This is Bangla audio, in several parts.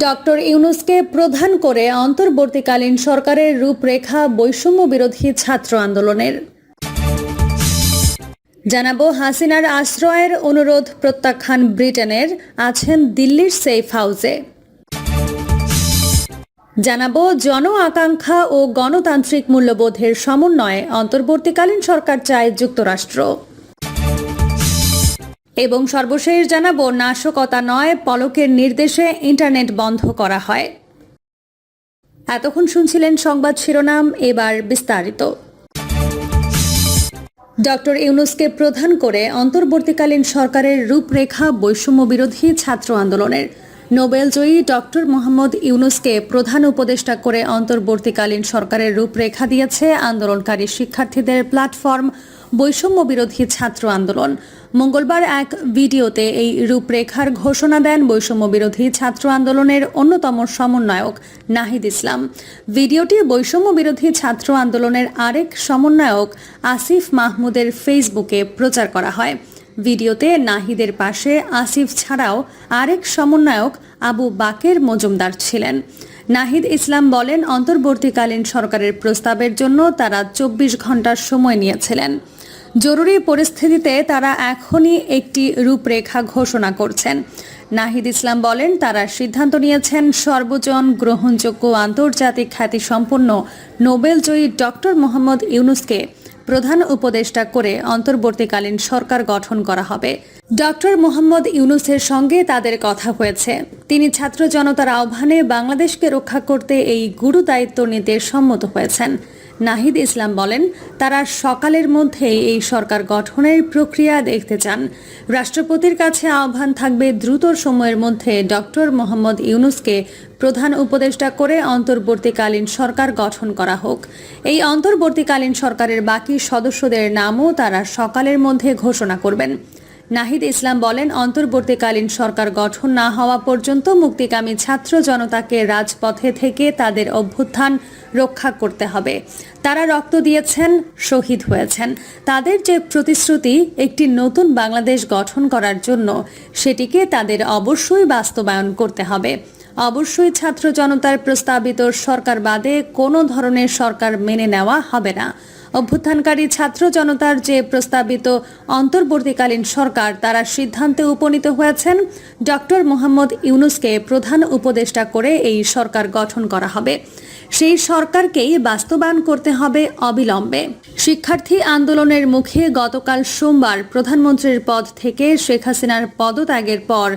ডক্টর ইউনুসকে প্রধান করে অন্তর্বর্তীকালীন সরকারের রূপরেখা বৈষম্য বিরোধী ছাত্র আন্দোলনের। জানাব হাসিনার আশ্রয়ের অনুরোধ প্রত্যাখ্যান ব্রিটেনের, আছেন দিল্লির সেফ হাউসে। জানাব জন আকাঙ্ক্ষা ও গণতান্ত্রিক মূল্যবোধের সমন্বয়ে অন্তর্বর্তীকালীন সরকার চায় যুক্তরাষ্ট্র। এবং সর্বশেষ জানাব, নাশকতা নয়, পলকের নির্দেশে ইন্টারনেট বন্ধ করা হয়। এতক্ষণ শুনছিলেন সংবাদ শিরোনাম, এবার বিস্তারিত। ডক্টর ইউনুসকে প্রধান করে অন্তর্বর্তীকালীন সরকারের রূপরেখা বৈষম্য বিরোধী ছাত্র আন্দোলনের। নোবেলজয়ী ডক্টর মোহাম্মদ ইউনুসকে প্রধান উপদেষ্টা করে অন্তর্বর্তীকালীন সরকারের রূপরেখা দিয়েছে আন্দোলনকারী শিক্ষার্থীদের প্ল্যাটফর্ম বৈষম্য বিরোধী ছাত্র আন্দোলন। মঙ্গলবার এক ভিডিওতে এই রূপরেখার ঘোষণা দেন বৈষম্য বিরোধী ছাত্র আন্দোলনের অন্যতম সমন্বয়ক নাহিদ ইসলাম। ভিডিওটি বৈষম্য বিরোধী ছাত্র আন্দোলনের আরেক সমন্বয়ক আসিফ মাহমুদের ফেসবুকে প্রচার করা হয়। ভিডিওতে নাহিদের পাশে আসিফ ছাড়াও আরেক সমন্বয়ক আবু বাকের মজুমদার ছিলেন। নাহিদ ইসলাম বলেন, অন্তর্বর্তীকালীন সরকারের প্রস্তাবের জন্য তারা চব্বিশ ঘণ্টার সময় নিয়েছিলেন। জরুরি পরিস্থিতিতে তারা এখনই একটি রূপরেখা ঘোষণা করছেন। নাহিদ ইসলাম বলেন, তারা সিদ্ধান্ত নিয়েছেন সর্বজন গ্রহণযোগ্য আন্তর্জাতিক খ্যাতিসম্পন্ন নোবেলজয়ী ডক্টর মোহাম্মদ ইউনুসকে প্রধান উপদেষ্টা করে অন্তর্বর্তীকালীন সরকার গঠন করা হবে। ডক্টর মোহাম্মদ ইউনুসের সঙ্গে তাদের কথা হয়েছে। তিনি ছাত্র জনতার আহ্বানে বাংলাদেশকে রক্ষা করতে এই গুরু দায়িত্ব নিতে সম্মত হয়েছেন। নাহিদ ইসলাম বলেন, তারা সকালের মধ্যেই এই সরকার গঠনের প্রক্রিয়া দেখতে চান। রাষ্ট্রপতির কাছে আহ্বান থাকবে দ্রুত সময়ের মধ্যে ডক্টর মোহাম্মদ ইউনুসকে প্রধান উপদেষ্টা করে অন্তর্বর্তীকালীন সরকার গঠন করা হোক। এই অন্তর্বর্তীকালীন সরকারের বাকি সদস্যদের নামও তারা সকালের মধ্যে ঘোষণা করবেন। নাহিদ ইসলাম বলেন, অন্তর্বর্তীকালীন সরকার গঠন না হওয়া পর্যন্ত মুক্তিকামী ছাত্র জনতাকে রাজপথে থেকে তাদের অভ্যুত্থান রক্ষা করতে হবে। তারা রক্ত দিয়েছেন, শহীদ হয়েছেন। তাদের যে প্রতিশ্রুতি, একটি নতুন বাংলাদেশ গঠন করার জন্য, সেটিকে তাদের অবশ্যই বাস্তবায়ন করতে হবে। অবশ্যই ছাত্র জনতার প্রস্তাবিত সরকার বাদে কোনো ধরনের সরকার মেনে নেওয়া হবে না। অভ্যুত্থানকারী ছাত্র জনতার যে প্রস্তাবিত অন্তর্বর্তীকালীন সরকার, তারা সিদ্ধান্তে উপনীত হয়েছেন। ডক্টর মোহাম্মদ ইউনুসকে প্রধান উপদেষ্টা করে এই সরকার গঠন করা হবে। সেই সরকারকেই বাস্তবায়ন করতে হবে অবিলম্বে। শিক্ষার্থী আন্দোলনের মুখে গতকাল সোমবার প্রধানমন্ত্রীর পদ থেকে শেখ হাসিনার পদত্যাগের পর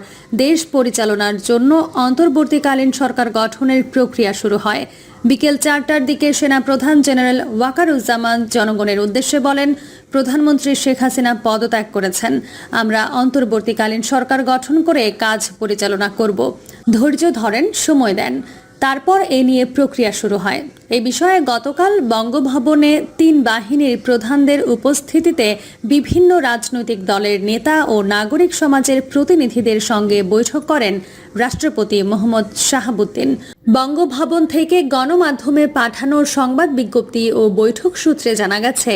দেশ পরিচালনার জন্য অন্তর্বর্তীকালীন সরকার গঠনের প্রক্রিয়া শুরু হয়। বিকেল চারটার দিকে সেনাপ্রধান জেনারেল ওয়াকারুজ্জামান জনগণের উদ্দেশ্যে বলেন, প্রধানমন্ত্রী শেখ হাসিনা পদত্যাগ করেছেন। আমরা অন্তর্বর্তীকালীন সরকার গঠন করে কাজ পরিচালনা করব। ধৈর্য ধরেন, সময় দেন। তারপর এ নিয়ে প্রক্রিয়া শুরু হয়। এ বিষয়ে গতকাল বঙ্গভবনে তিন বাহিনীর প্রধানদের উপস্থিতিতে বিভিন্ন রাজনৈতিক দলের নেতা ও নাগরিক সমাজের প্রতিনিধিদের সঙ্গে বৈঠক করেন রাষ্ট্রপতি মোহাম্মদ শাহাবুদ্দিন। বঙ্গভবন থেকে গণমাধ্যমে পাঠানো সংবাদ বিজ্ঞপ্তি ও বৈঠক সূত্রে জানা গেছে,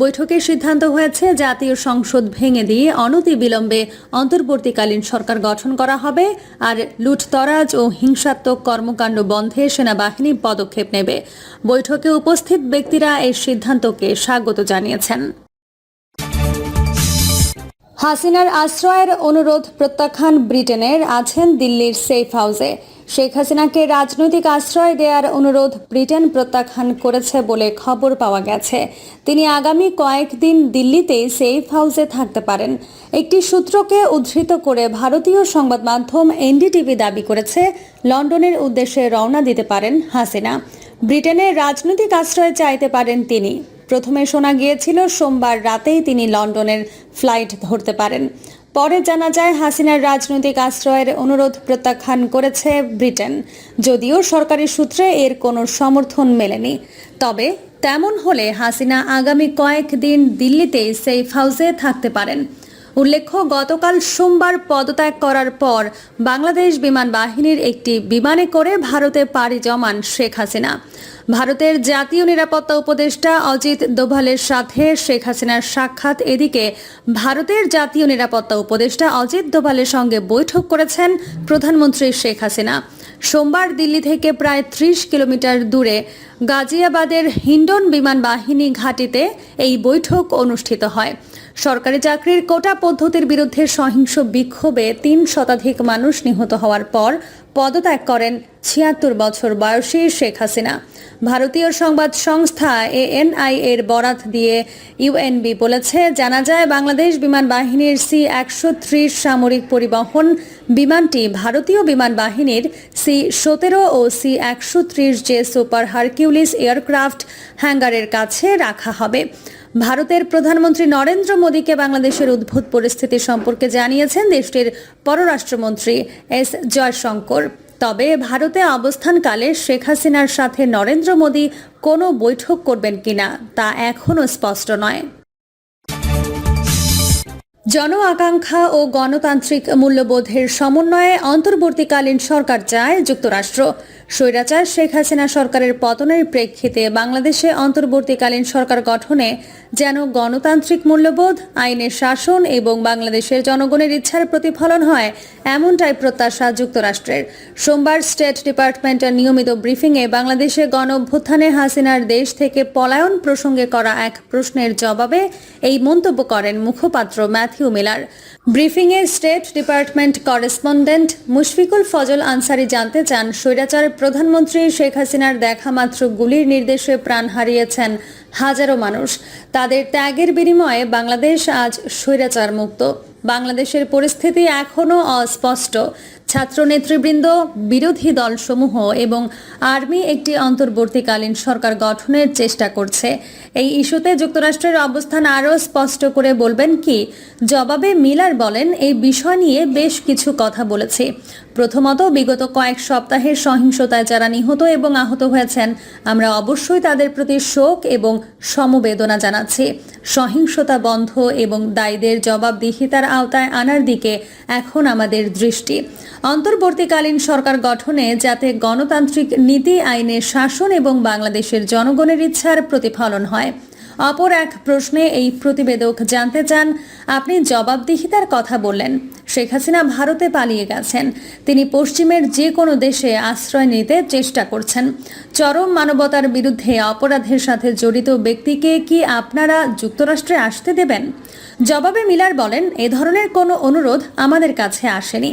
বৈঠকের সিদ্ধান্ত হয়েছে জাতীয় সংসদ ভেঙে দিয়ে অনতিবিলম্বে অন্তর্বর্তীকালীন সরকার গঠন করা হবে আর লুটতরাজ ও হিংসাত্মক কর্মকাণ্ড বন্ধে সেনাবাহিনী পদক্ষেপ নেবে। বৈঠকে উপস্থিত ব্যক্তিরা এই সিদ্ধান্তকে স্বাগত জানিয়েছেন। হাসিনার আশ্রয়ের অনুরোধ প্রত্যাখ্যান ব্রিটেনের, আছেন দিল্লির সেফ হাউসে। শেখ হাসিনাকে রাজনৈতিক আশ্রয় দেওয়ার অনুরোধ ব্রিটেন প্রত্যাখ্যান করেছে বলে খবর পাওয়া গেছে। তিনি আগামী কয়েকদিন দিল্লিতে সেফ হাউসে থাকতে পারেন। একটি সূত্রকে উদ্ধৃত করে ভারতীয় সংবাদ মাধ্যম এনডিটিভি দাবি করেছে, লন্ডনের উদ্দেশ্যে রওনা দিতে পারেন হাসিনা। ব্রিটেনের রাজনৈতিক আশ্রয় চাইতে পারেন তিনি। প্রথমে শোনা গিয়েছিল, সোমবার রাতেই তিনি লন্ডনের ফ্লাইট ধরতে পারেন। পরে জানা যায়, হাসিনার রাজনৈতিক আশ্রয়ের অনুরোধ প্রত্যাখ্যান করেছে ব্রিটেন। যদিও সরকারি সূত্রে এর কোনো সমর্থন মেলেনি। তবে তেমন হলে হাসিনা আগামী কয়েকদিন দিল্লিতে সেফ হাউসে থাকতে পারেন। উল্লেখ্য, গতকাল সোমবার পদত্যাগ করার পর বাংলাদেশ বিমান বাহিনীর একটি বিমানে করে ভারতে পাড়ি জমান শেখ হাসিনা। ভারতের জাতীয় নিরাপত্তা উপদেষ্টা অজিত দোভালের সাথে শেখ হাসিনার সাক্ষাৎ এদিকে ভারতের জাতীয় নিরাপত্তা উপদেষ্টা অজিত দোভালের সঙ্গে বৈঠক করেছেন প্রধানমন্ত্রী শেখ হাসিনা। সোমবার দিল্লি থেকে প্রায় ত্রিশ কিলোমিটার দূরে গাজিয়াবাদের হিন্ডন বিমান বাহিনী ঘাঁটিতে এই বৈঠক অনুষ্ঠিত হয়। সরকারি চাকরির কোটা পদ্ধতির বিরুদ্ধে সহিংস বিক্ষোভে তিন শতাধিক মানুষ নিহত হওয়ার পর পদত্যাগ করেন ছিয়াত্তর বছর বয়সী শেখ হাসিনা। ভারতীয় সংবাদ সংস্থা এএনআই এর বরাত দিয়ে ইউএনবি বলেছে, জানা যায় বাংলাদেশ বিমান বাহিনীর সি একশো ত্রিশ সামরিক পরিবহন বিমানটি ভারতীয় বিমান বাহিনীর সি সতেরো ও সি একশো ত্রিশ জে সুপার হারকিউলিস এয়ারক্রাফট হ্যাঙ্গারের কাছে রাখা হবে। ভারতের প্রধানমন্ত্রী নরেন্দ্র মোদীকে বাংলাদেশের উদ্ভূত পরিস্থিতি সম্পর্কে জানিয়েছেন দেশটির পররাষ্ট্রমন্ত্রী এস জয়শঙ্কর। তবে ভারতে অবস্থানকালে শেখ হাসিনার সাথে নরেন্দ্র মোদী কোনো বৈঠক করবেন কিনা তা এখনও স্পষ্ট নয়। জন আকাঙ্ক্ষা ও গণতান্ত্রিক মূল্যবোধের সমন্বয়ে অন্তর্বর্তীকালীন সরকার চায় যুক্তরাষ্ট্র। স্বৈরাচার শেখ হাসিনা সরকারের পতনের প্রেক্ষিতে বাংলাদেশে অন্তর্বর্তীকালীন সরকার গঠনে যেন গণতান্ত্রিক মূল্যবোধ, আইনের শাসন এবং বাংলাদেশের জনগণের ইচ্ছার প্রতিফলন হয়, এমনটাই প্রত্যাশা যুক্তরাষ্ট্রের। সোমবার স্টেট ডিপার্টমেন্টের নিয়মিত ব্রিফিংয়ে বাংলাদেশে গণ অভ্যুত্থানে হাসিনার দেশ থেকে পলায়ন প্রসঙ্গে করা এক প্রশ্নের জবাবে এই মন্তব্য করেন মুখপাত্র ম্যাথিউ মিলার। ব্রিফিংয়ে state department correspondent Mushfiqul Fazal Ansari জানতে চান, স্বৈরাচার প্রধানমন্ত্রী শেখ হাসিনার দেখা মাত্র গুলির নির্দেশে প্রাণ হারিয়েছেন হাজারো মানুষ। তাদের ত্যাগের বিনিময়ে বাংলাদেশ আজ স্বৈরাচার মুক্ত বাংলাদেশের পরিস্থিতি এখনও অস্পষ্ট। ছাত্র নেতৃবৃন্দ বিরোধী দলসমূহ এবং আর্মি একটি অন্তর্বর্তীকালীন সরকার গঠনের চেষ্টা করছে। এই ইস্যুতে যুক্তরাষ্ট্রের অবস্থান আরও স্পষ্ট করে বলবেন কি, জবাবে মিলার বলেন, এই বিষয় নিয়ে বেশ কিছু কথা বলেছি। প্রথমত বিগত কয়েক সপ্তাহের সহিংসতায় যারা নিহত এবং আহত হয়েছেন, আমরা অবশ্যই তাদের প্রতি শোক এবং সমবেদনা জানাচ্ছি। সহিংসতা বন্ধ এবং দায়ীদের জবাবদিহিতার আওতায় আনার দিকে এখন আমাদের দৃষ্টি। অন্তর্বর্তীকালীন সরকার গঠনে যাতে গণতান্ত্রিক নীতি আইনের শাসন এবং বাংলাদেশের জনগণের ইচ্ছার প্রতিফলন হয়। অপর এক প্রশ্নে এই প্রতিবেদক জানতে চান, আপনি জবাবদিহিতার কথা বললেন। শেখ হাসিনা ভারতে পালিয়ে গেছেন। তিনি পশ্চিমের যে কোনো দেশে আশ্রয় নিতে চেষ্টা করছেন। চরম মানবতার বিরুদ্ধে অপরাধের সাথে জড়িত ব্যক্তিকে কি আপনারা যুক্তরাষ্ট্রে আসতে দেবেন? জবাবে মিলার বলেন, এ ধরনের কোনো অনুরোধ আমাদের কাছে আসেনি।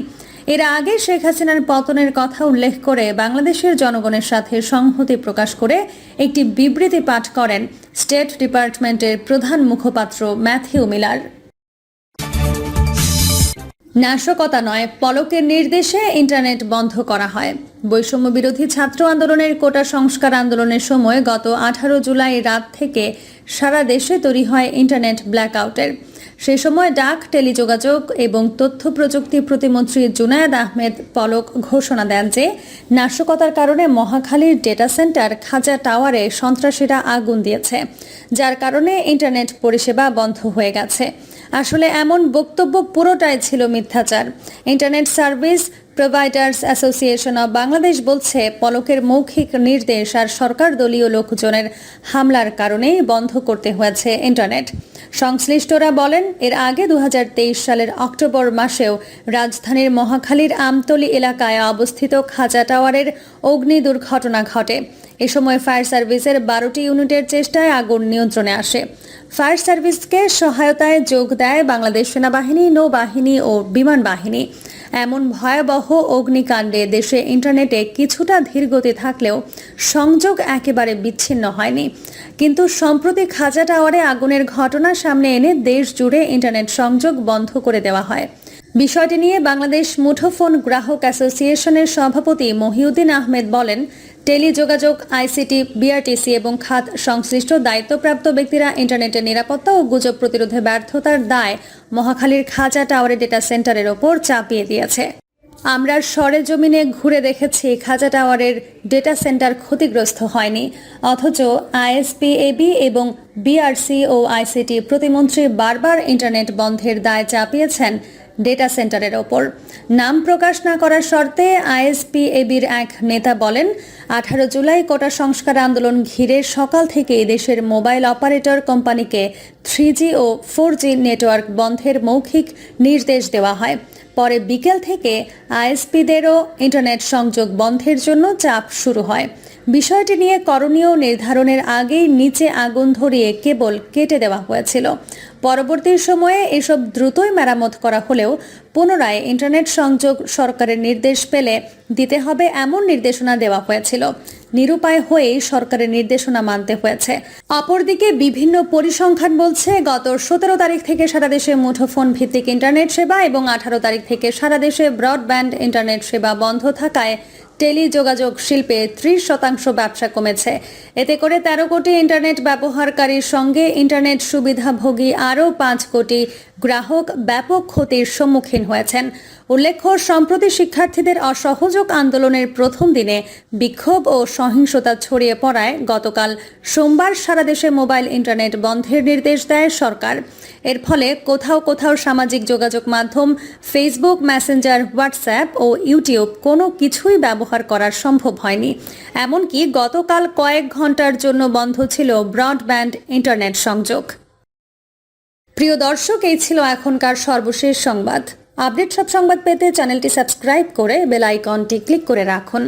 এর আগে শেখ হাসিনার পতনের কথা উল্লেখ করে বাংলাদেশের জনগণের সাথে সংহতি প্রকাশ করে একটি বিবৃতি পাঠ করেন স্টেট ডিপার্টমেন্টের প্রধান মুখপাত্র ম্যাথিউ মিলার। নাশকতা নয়, পলকের নির্দেশে ইন্টারনেট বন্ধ করা হয়। বৈষম্য বিরোধী ছাত্র আন্দোলনের কোটা সংস্কার আন্দোলনের সময় গত আঠারো জুলাই রাত থেকে সারা দেশে তৈরি হয় ইন্টারনেট ব্ল্যাকআউটের। সে সময় ডাক, টেলিযোগাযোগ এবং তথ্য প্রযুক্তি প্রতিমন্ত্রী জুনায়েদ আহমেদ পলক ঘোষণা দেন যে নাশকতার কারণে মহাখালীর ডেটা সেন্টার খাজা টাওয়ারে সন্ত্রাসীরা আগুন দিয়েছে, যার কারণে ইন্টারনেট পরিষেবা বন্ধ হয়ে গেছে। আসলে এমন বক্তব্য পুরোটাই ছিল মিথ্যাচার। Internet service providers association of Bangladesh বলছে, পলকের মৌখিক নির্দেশ আর সরকার দলীয় লোকজনের হামলার কারণেই বন্ধ করতে হয়েছে ইন্টারনেট। সংশ্লিষ্টরা বলেন, এর আগে দু হাজার তেইশ সালের অক্টোবর মাসেও রাজধানীর মহাখালীর আমতলী এলাকায় অবস্থিত খাজা টাওয়ারের অগ্নি দুর্ঘটনা ঘটে। এ সময় ফায়ার সার্ভিসের বারোটি ইউনিটের চেষ্টায় আগুন নিয়ন্ত্রণে আসে। ফায়ার সার্ভিসকে সহায়তায় যোগ দেয় বাংলাদেশ সেনাবাহিনী, নৌবাহিনী ও বিমান বাহিনী। এমন ভয়াবহ অগ্নিকাণ্ডে দেশে ইন্টারনেটে কিছুটা ধীরগতি থাকলেও সংযোগ একেবারে বিচ্ছিন্ন হয়নি। কিন্তু সম্প্রতি খাজা টাওয়ারে আগুনের ঘটনা সামনে এনে দেশ জুড়ে ইন্টারনেট সংযোগ বন্ধ করে দেওয়া হয়। বিষয়টি নিয়ে বাংলাদেশ মুঠোফোন গ্রাহক অ্যাসোসিয়েশনের সভাপতি মহিউদ্দিন আহমেদ বলেন টেলিযোগাযোগ, আইসিটি, বিআরটিসি এবং খাত সংশ্লিষ্ট দায়িত্বপ্রাপ্ত ব্যক্তিরা ইন্টারনেটের নিরাপত্তা ও গুজব প্রতিরোধে ব্যর্থতার দায় মহাখালীর খাজা টাওয়ারের ডেটা সেন্টারের ওপর চাপিয়ে দিয়েছে। আমরা সরেজমিনে ঘুরে দেখেছি, খাজা টাওয়ারের ডেটা সেন্টার ক্ষতিগ্রস্ত হয়নি। অথচ আইএসপিএবি এবং বিআরসি ও আইসিটি প্রতিমন্ত্রী বারবার ইন্টারনেট বন্ধের দায় চাপিয়েছেন ডেটা সেন্টারের ওপর। নাম প্রকাশ না করার শর্তে আইএসপিএবির এক নেতা বলেন, আঠারো জুলাই কোটা সংস্কার আন্দোলন ঘিরে সকাল থেকে দেশের মোবাইল অপারেটর কোম্পানিকে থ্রি ও ফোর নেটওয়ার্ক বন্ধের মৌখিক নির্দেশ দেওয়া হয়। পরে বিকেল থেকে আইএসপিদেরও ইন্টারনেট সংযোগ বন্ধের জন্য চাপ শুরু হয়। বিষয়টি নিয়ে করণীয় নির্ধারণের আগেই নিচে আগুন ধরিয়ে কেবল কেটে দেওয়া হয়েছিল। পরবর্তী সময়ে এসব দ্রুতই মেরামত করা হলেও পুনরায় ইন্টারনেট সংযোগ সরকারের নির্দেশ পেলে দিতে হবে এমন নির্দেশনা দেওয়া হয়েছিল। নিরুপায় হয়েই সরকারের নির্দেশনা মানতে হয়েছে। অপরদিকে বিভিন্ন পরিসংখ্যান বলছে, গত সতেরো তারিখ থেকে সারা দেশে মুঠোফোন ভিত্তিক ইন্টারনেট সেবা এবং আঠারো তারিখ থেকে সারা দেশে ব্রডব্যান্ড ইন্টারনেট সেবা বন্ধ থাকায় টেলিযোগাযোগ শিল্পে ত্রিশ শতাংশ ব্যবসা কমেছে। এতে করে তেরো কোটি ইন্টারনেট ব্যবহারকারীর সঙ্গে ইন্টারনেট সুবিধাভোগী আরও পাঁচ কোটি গ্রাহক ব্যাপক ক্ষতির সম্মুখীন হয়েছেন। উল্লেখ্য, সম্প্রতি শিক্ষার্থীদের অসহযোগ আন্দোলনের প্রথম দিনে বিক্ষোভ ও সহিংসতা ছড়িয়ে পড়ায় গতকাল সোমবার সারা দেশে মোবাইল ইন্টারনেট বন্ধের নির্দেশ দেয় সরকার। এর ফলে কোথাও কোথাও সামাজিক যোগাযোগ মাধ্যম, ফেসবুক, মেসেঞ্জার, হোয়াটসঅ্যাপ ও ইউটিউব কোনো কিছুই ব্যবহার করা সম্ভব হয়নি। এমনকি গতকাল কয়েক ঘণ্টার জন্য বন্ধ ছিল ব্রডব্যান্ড ইন্টারনেট সংযোগ। প্রিয় দর্শক, এই ছিল এখনকার সর্বশেষ সংবাদ। আপডেট সব সংবাদ পেতে চ্যানেলটি সাবস্ক্রাইব করে বেল আইকনটি ক্লিক করে রাখুন।